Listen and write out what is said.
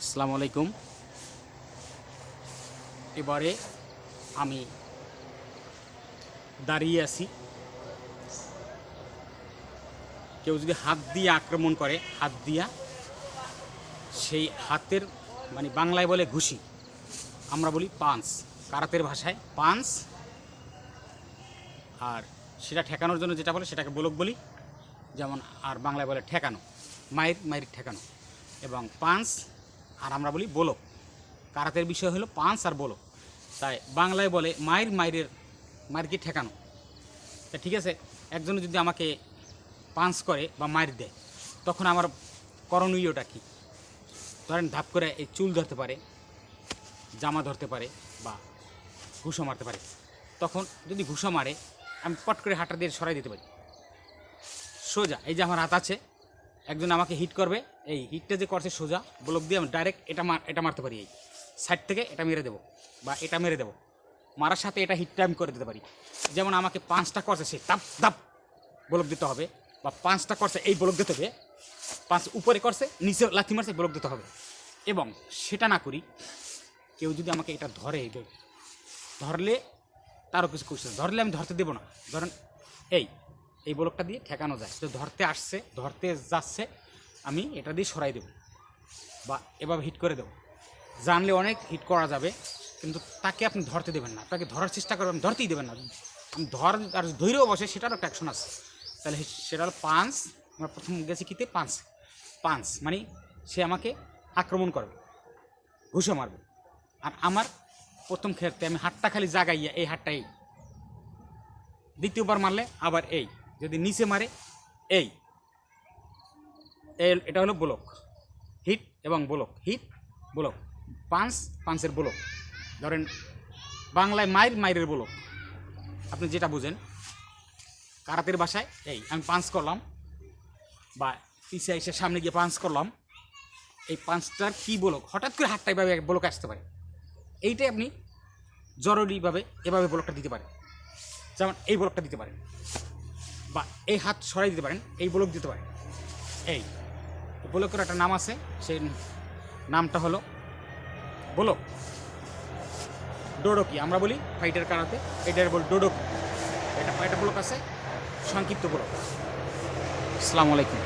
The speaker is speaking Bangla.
আসসালামু আলাইকুম। এবারে আমি দাঁড়িয়ে আছি। কেউ যদি হাত দিয়ে আক্রমণ করে, হাত দিয়া, সেই হাতের মানে বাংলায় বলে ঘুষি, আমরা বলি পাঞ্চ। কারাতের ভাষায় পাঞ্চ। আর সেটা ঠেকানোর জন্য যেটা বলে সেটাকে বলক বলি, যেমন আর বাংলায় বলে ঠেকানো, মায়ের মায়ের ঠেকানো। এবং পাঞ্চ আর আমরা বলি বলক কারাতের বিষয় হলো পাঞ্চ আর বলক তাই বাংলায় বলে মায়ের মায়ের মায়েরকে ঠেকানো। তা ঠিক আছে, একজন যদি আমাকে পাঞ্চ করে বা মায়ের দেয়, তখন আমার করণীয়টা কী? ধরেন ধাপ করে এই চুল ধরতে পারে, জামা ধরতে পারে বা ঘুষো মারতে পারে। তখন যদি ঘুষো মারে, আমি পট করে হাঁটা দিয়ে সরাই দিতে পারি। সোজা, এই যে আমার হাত আছে একজন আমাকে হিট করবে। এই হিটটা যে করছে সোজা ব্লক দিয়ে আমি ডাইরেক্ট এটা এটা মারতে পারি, এই সাইড থেকে এটা মেরে দেবো বা এটা মেরে দেবো। মারার সাথে এটা হিটটা আমি করে দিতে পারি। যেমন আমাকে পাঁচটা করছে সে তাপ দাপ ব্লক দিতে হবে বা পাঁচটা করছে এই ব্লক দিতে হবে। পাঁচ উপরে করছে, নিচে লাথি মারছে ব্লক দিতে হবে। এবং সেটা না করি, কেউ যদি আমাকে এটা ধরে, ধরলে তারও কিছু কোশ্চেন ধরলে আমি ধরতে দেবো না। ধরেন এই এই ব্লকটা দিয়ে ঠেকানো যায়। তো ধরতে আসছে, ধরতে যাচ্ছে, আমি এটা দিয়ে সরাই দেবো বা এভাবে হিট করে দেবো। জানলে অনেক হিট করা যাবে, কিন্তু তাকে আপনি ধরতে দেবেন না। তাকে ধরার চেষ্টা করবেন ধরতেই দেবেন না। ধর আর ধৈর্য বসে সেটারও একটা অ্যাকশন আছে। তাহলে সেটা হলো পাঁচ, আমরা প্রথম গেছি কিতে? পাঁচ। পাঁচ মানে সে আমাকে আক্রমণ করবে, ঘুষো মারবে। আর আমার প্রথম ক্ষেত্রে আমি হাতটা খালি জাগাইয়া এই হাতটা এই। দ্বিতীয়বার মারলে আবার এই। যদি নিচে মারে, এই। এটা হলো ব্লক। হিট এবং ব্লক। Hit, block. পাঁচ পাঁচের ব্লক। ধরেন, বাংলায় মায়ের মায়ের ব্লক। আপনি যেটা বুঝেন, কারাতের ভাষায় এই, আমি পাঁচ করলাম, বা পিছিয়ে এসে সামনে গিয়ে পাঁচ করলাম, এই পাঁচটার কী ব্লক? হঠাৎ করে হাতটা এভাবে ব্লক আসতে পারে। এইটাই আপনি জরুরিভাবে এভাবে ব্লকটা দিতে পারেন। যেমন এই ব্লকটা দিতে পারেন। বা এই হাত সরাই দিতে পারেন, এই ব্লক দিতে পারেন। এই ব্লকের একটা নাম আছে, সেই নামটা হলো ব্লক। ডোডোকি, আমরা বলি ফাইটার কারাতে, এটার বল ডোডোকি। এটা ফাইটার ব্লক আছে, সংক্ষিপ্ত ব্লক। আসসালামু আলাইকুম।